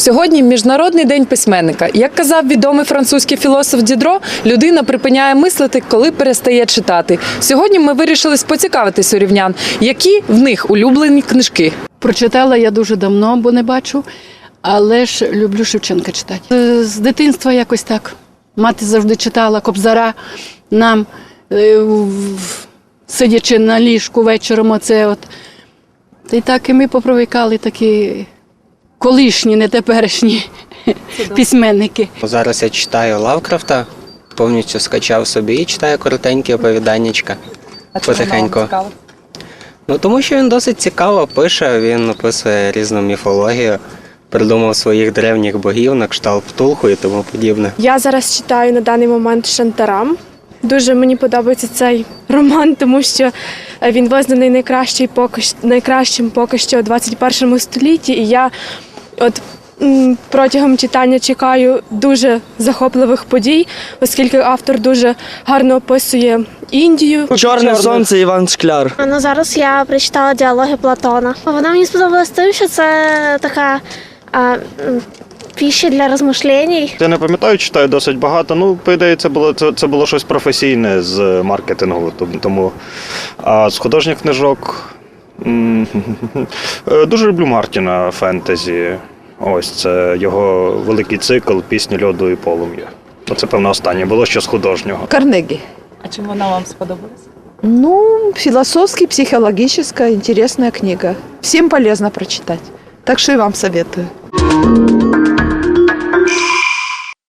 Сьогодні міжнародний день письменника. Як казав відомий французький філософ Дідро, людина припиняє мислити, коли перестає читати. Сьогодні ми вирішили поцікавитись у рівнян, які в них улюблені книжки. Прочитала я дуже давно, бо не бачу, але ж люблю Шевченка читати. Е, З дитинства якось так. Мати завжди читала Кобзара нам, е, сидячи на ліжку вечором, оце от. Та й так і ми попривикали такі колишні, не теперішні письменники. Зараз я читаю Лавкрафта, повністю скачав собі і читаю коротенькі оповіданнячка. Потихеньку. Ну тому що він досить цікаво пише, він описує різну міфологію, придумав своїх древніх богів на кшталт Птулху і тому подібне. Я зараз читаю на даний момент Шантарам. Дуже мені подобається цей роман, тому що е, він визнаний найкращий поки найкращим поки що у 21 столітті. І я от протягом читання чекаю дуже захопливих подій, оскільки автор дуже гарно описує Індію. Чорне сонце Іван Шкляр. Ну зараз я прочитала діалоги Платона. Вона мені сподобалась тим, що це така а, піща для розмишлень. Я не пам'ятаю, читаю досить багато. Ну, по ідеї, це було це, це було щось професійне з маркетингу. Тому- Тому а з художніх книжок е, дуже люблю Мартіна фентезі. Ось це його великий цикл пісні льоду і полум'я. Оце, певно, останнє було ще з художнього. Карнегі. А чим вона вам сподобалась? Ну, философски, психологическая, интересная книга. Всем полезно прочитать. Так что и вам советую.